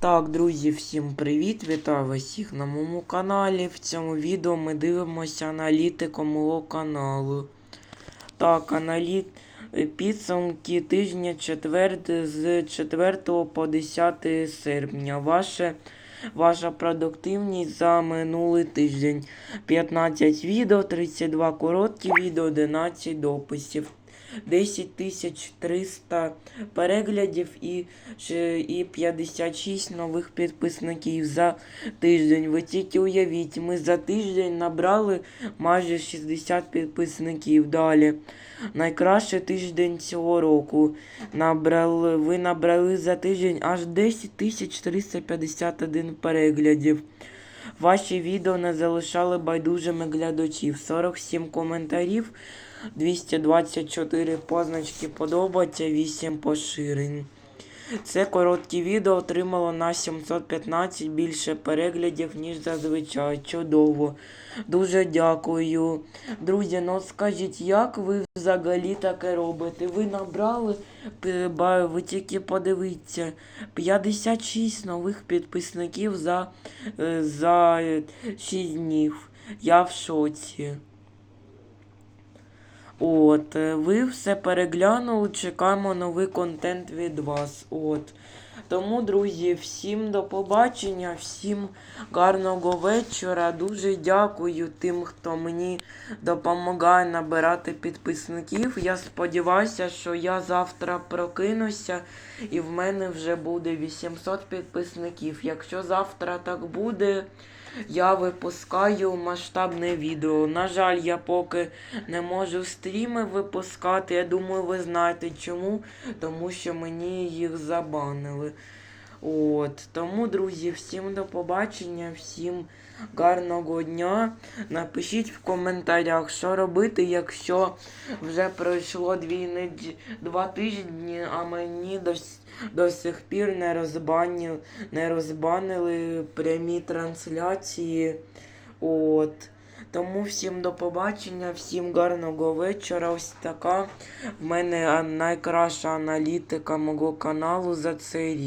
Так, друзі, всім привіт! Вітаю всіх на моєму каналі. В цьому відео ми дивимося аналітику мого каналу. Так, аналіт... підсумки тижня 4 з 4 по 10 серпня. Ваше... Ваша продуктивність за минулий тиждень. 15 відео, 32 короткі відео, 11 дописів. 10 300 переглядів і, і 56 нових підписників за тиждень. Ви тільки уявіть, ми за тиждень набрали майже 60 підписників. Далі. Найкращий тиждень цього року. Набрали, ви набрали за тиждень аж 10 351 переглядів. Ваші відео не залишали байдужими глядачів. 47 коментарів, 224 позначки подобається, 8 поширень. Це коротке відео отримало на 715 більше переглядів, ніж зазвичай. Чудово. Дуже дякую. Друзі, ну скажіть, як ви взагалі таке робите? Ви набрали, ви тільки подивіться, 56 нових підписників за, е, за 6 днів. Я в шоці. От, е, ви все переглянули, чекаємо новий контент від вас. От. Тому, друзі, всім до побачення, всім гарного вечора. Дуже дякую тим, хто мені допомагає набирати підписників. Я сподіваюся, що я завтра прокинуся і в мене вже буде 800 підписників. Якщо завтра так буде, я випускаю масштабне відео. На жаль, я поки не можу стріми випускати. Я думаю, ви знаєте чому. Тому що мені їх забанили. От. Тому, друзі, всім до побачення, всім гарного дня. Напишіть в коментарях, що робити, якщо вже пройшло дві недь... два тижні, а мені до, до сих пір не розбанили, не розбанили прямі трансляції. От. Тому всім до побачення, всім гарного вечора. Ось така в мене найкраща аналітика мого каналу за цей рік.